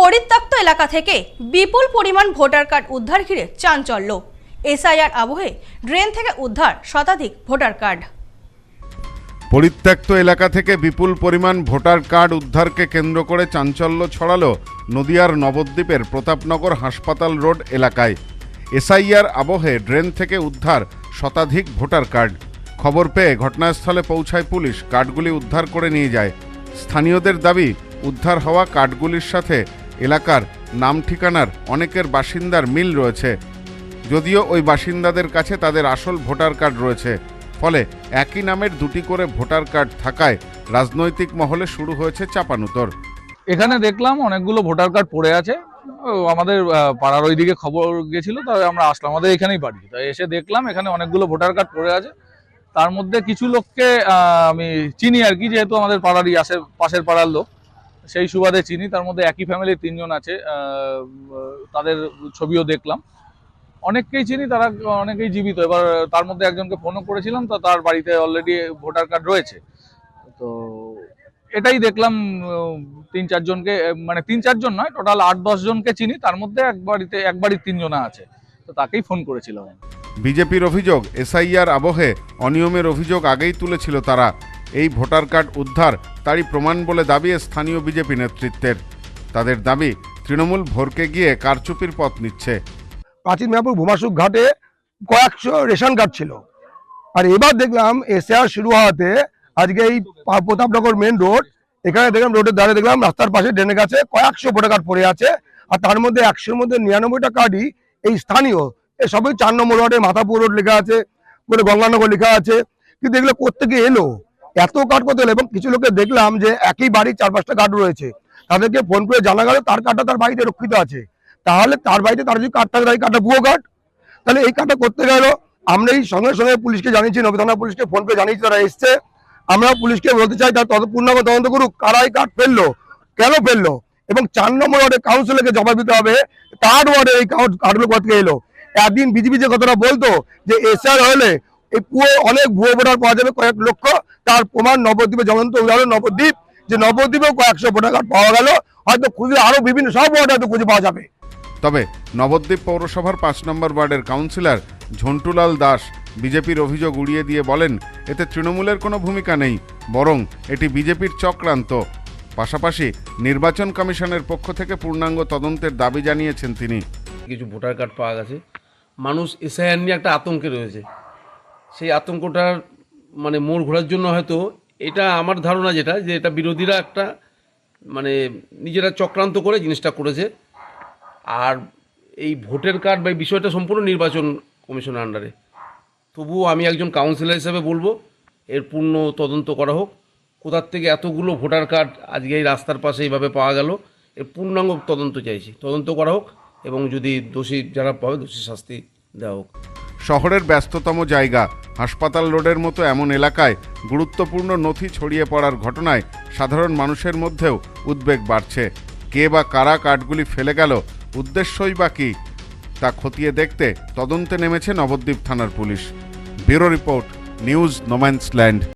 পরিত্যক্ত এলাকা থেকে বিপুল পরিমাণ ভোটার কার্ড উদ্ধার ঘিরে চাঞ্চল্য। এসআইআর আবহে ড্রেন থেকে উদ্ধার শতাধিক ভোটার কার্ড। পরিত্যক্ত এলাকা থেকে বিপুল পরিমাণ ভোটার কার্ড উদ্ধারকে কেন্দ্র করে চাঞ্চল্য ছড়ালো নদিয়ার নবদ্বীপের প্রতাপনগর হাসপাতাল রোড এলাকায়। এসআইআর আবহে ড্রেন থেকে উদ্ধার শতাধিক ভোটার কার্ড। খবর পেয়ে ঘটনাস্থলে পৌঁছায় পুলিশ, কার্ডগুলি উদ্ধার করে নিয়ে যায়। স্থানীয়দের দাবি, উদ্ধার হওয়া কার্ডগুলির সাথে এলাকার নাম ঠিকানার অনেকের বাসিন্দার মিল রয়েছে। যদিও ওই বাসিন্দাদের কাছে তাদের আসল ভোটার কার্ড রয়েছে। ফলে একই নামের দুটি করে ভোটার কার্ড থাকায় রাজনৈতিক মহলে শুরু হয়েছে চাপানুতর। এখানে দেখলাম অনেকগুলো ভোটার কার্ড পড়ে আছে। আমাদের পাড়ার ওইদিকে খবর গেছিল, তাই আমরা আসলাম। আমাদের এখানেই বাড়ি। তাই এসে দেখলাম এখানে অনেকগুলো ভোটার কার্ড পড়ে আছে। তার মধ্যে কিছু লোককে আমি চিনি আর কি, যেহেতু আমাদের পাড়ারই আসে, পাশের পাড়ার লোক। সেই সুবাদে চিনি, তার মধ্যে একই ফ্যামিলির তিনজন আছে তাদের ছবিও দেখলাম। অনেককেই চিনি, তারা অনেকেই জীবিত। এবার তার মধ্যে একজনকে ফোনও করেছিলাম, তো তার বাড়িতে অলরেডি ভোটার কার্ড রয়েছে। তো এটাই দেখলাম তিন চারজনকে মানে তিন চারজন নয় টোটাল আট জনকে চিনি। তার মধ্যে এক বাড়িতে, এক বাড়ির তিনজনা আছে। তো তাকেই ফোন করেছিলাম বিজেপির অভিযোগ, এসআইআর আবহে অনিয়মের অভিযোগ আগেই তুলেছিল তারা। এই ভোটার কার্ড উদ্ধার তারই প্রমাণ বলে দাবি স্থানীয় বিজেপি নেতৃত্বের। তাদের দাবি, তৃণমূল ভোরকে গিয়ে কারচুপির পথ নিচ্ছে। প্রাচীন মেয়াপুর ভূমাসুক ঘাটে কয়েকশো রেশন কার্ড ছিল। আর এবার দেখলাম এসআর শুরু হওয়াতে আজকে এই প্রতাপনগর মেন রোড, এখানে দেখলাম রোডের ধারে দেখলাম রাস্তার পাশে ড্রেনে কাছে কয়েকশো ভোটার কার্ড পড়ে আছে। আর তার মধ্যে একশোর মধ্যে নিরানব্বইটা কার্ডই এই স্থানীয়। এই সবই চার নম্বর ওয়ার্ডে মাথাপুর রোড লেখা আছে করে গঙ্গানগর লেখা আছে। কিন্তু এগুলো কোথেকে এলো? এত কার্ড করতে এলো? এবং কিছু লোকে দেখলাম যে একই বাড়ির চার পাঁচটা কার্ড রয়েছে। তাদেরকে ফোন করে জানা গেল তার কার্ডটা তার বাড়িতে রক্ষিত আছে। তাহলে তার বাড়িতে তার যদি কাঠ থাকে তাই কার্ডটা ভুয়ো কার্ড তাহলে এই কার্ডটা করতে গেল। আমরা এই সঙ্গে সঙ্গে পুলিশকে জানিয়েছি নবী থানা পুলিশকে ফোন করে জানিয়েছি, তারা এসছে। আমরা পুলিশকে বলতে চাই, তার তত তদন্ত করুক। কারা এই কার্ড ফেলল? কেন ফেলল? এবং চার নম্বর ওয়ার্ডে কাউন্সিলরকে জবাব দিতে হবে। থার্ড ওয়ার্ডে এই কার্ডগুলো কোথা থেকে এলো? একদিন বিজেপি যে কথাটা বলতো, যে এসআর হলে এই পুরো অনেক ভুয়ো ভোটার পাওয়া যাবে কয়েক লক্ষ। তার প্রমাণ নবদ্বীপে জ্বলন্ত উদাহরণ নবদ্বীপ যে নবদ্বীপেও কয়েকশো ভোটার কার্ড পাওয়া গেল। হয়তো খুঁজে আরও বিভিন্ন সব ওয়ার্ডে হয়তো খুঁজে পাওয়া যাবে। তবে নবদ্বীপ পৌরসভার পাঁচ নম্বর ওয়ার্ডের কাউন্সিলর ঝন্টুলাল দাস বিজেপির অভিযোগ উড়িয়ে দিয়ে বলেন এতে তৃণমূলের কোনো ভূমিকা নেই বরং এটি বিজেপির চক্রান্ত। পাশাপাশি নির্বাচন কমিশনের পক্ষ থেকে পূর্ণাঙ্গ তদন্তের দাবি জানিয়েছেন তিনি। কিছু ভোটার কার্ড পাওয়া গেছে। মানুষ এসআইআর নিয়ে একটা আতঙ্কে রয়েছে। সেই আতঙ্কটার মানে মোড় ঘোরার জন্য হয়তো এটা আমার ধারণা যেটা, যে এটা বিরোধীরা একটা মানে নিজেরা চক্রান্ত করে জিনিসটা করেছে। আর এই ভোটের কার্ড বা এই বিষয়টা সম্পূর্ণ নির্বাচন কমিশনের আন্ডারে। তবুও আমি একজন কাউন্সিলর হিসেবে বলব, এর পূর্ণ তদন্ত করা হোক। কোথার থেকে এতগুলো ভোটার কার্ড আজকে এই রাস্তার পাশে এইভাবে পাওয়া গেল, এর পূর্ণাঙ্গ তদন্ত চাইছি। তদন্ত করা হোক এবং যদি দোষী যারা পাবে, দোষী শাস্তি দেওয়া হোক। শহরের ব্যস্ততম জায়গা। হাসপাতাল রোডের মতো এমন এলাকায় গুরুত্বপূর্ণ নথি ছড়িয়ে পড়ার ঘটনায় সাধারণ মানুষের মধ্যেও উদ্বেগ বাড়ছে। কে বা কারা কাঠগুলি ফেলে গেল, উদ্দেশ্যই বা কী, তা খতিয়ে দেখতে তদন্তে নেমেছে নবদ্বীপ থানার police. Bureau report, news no man's land.